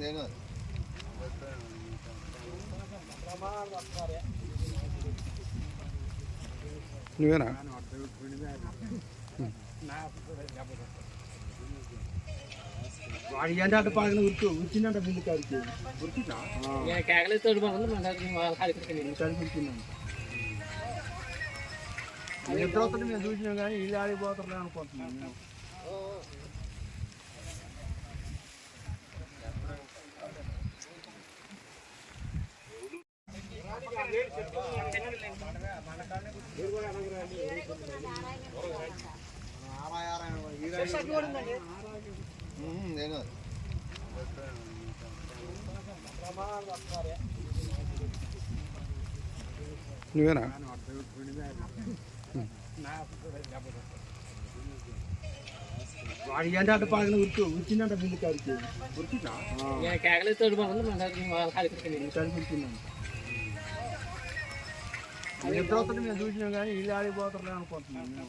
నేను నువ్వేనా? వాడు ఏంటంటే అటు పక్కన ఉరికి ఉరిచిందంట బిల్లు కాడికి. ఉరికినా కేకలేస్తాడు బాగుంది మన వస్తుంది మేము చూసినాం కానీ వీళ్ళు ఆడిపోతారు అనుకుంటున్నాం మేము. నేను నువ్వేనా వాడు ఏంటంటే పక్కన ఉరికి ఉరిచిందంట బిల్లు కాడికి ఉరికినా కేకలేస్తాడు బాగుంది మన ఉరికిందంట ఎప్పుడు వస్తుంది మేము చూసినాం కానీ వీళ్ళు ఆడిపోతారు అనుకుంటున్నాం.